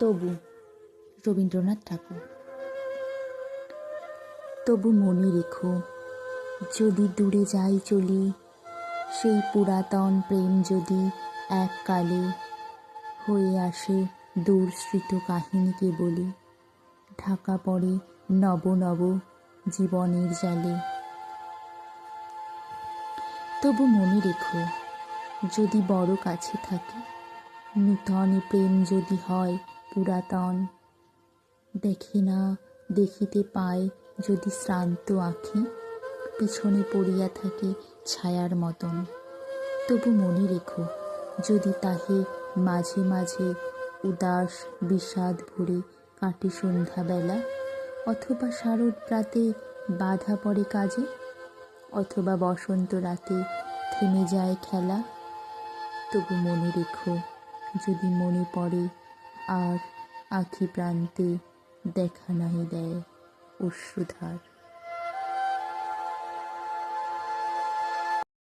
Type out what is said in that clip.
তবু রবীন্দ্রনাথ ঠাকুর। তবু মনে রেখো, যদি দূরে যাই চলি, সেই পুরাতন প্রেম যদি এককালে হয়ে আসে দূর স্মৃত কাহিনীকে বলি, ঢাকা পড়ে নব নব জীবনের জালে। তবু মনে রেখো, যদি বড় কাছে থাকে, নূতন প্রেম যদি হয় পুরাতন। দেখে না, দেখিতে পায় যদি শ্রান্ত আঁখি পিছনে পড়িয়া থাকে ছায়ার মতন। তবু মনে রেখো, যদি তাহে মাঝে মাঝে উদাস বিষাদ ভরে কাটে সন্ধ্যাবেলা, অথবা শারদ প্রাতে বাধা পড়ে কাজে, অথবা বসন্ত রাতে থেমে যায় খেলা, তবু মনে রেখো, যদি মনে পড়ে আর আখি প্রান্তে দেখা নাই দেয় অশ্রুধার।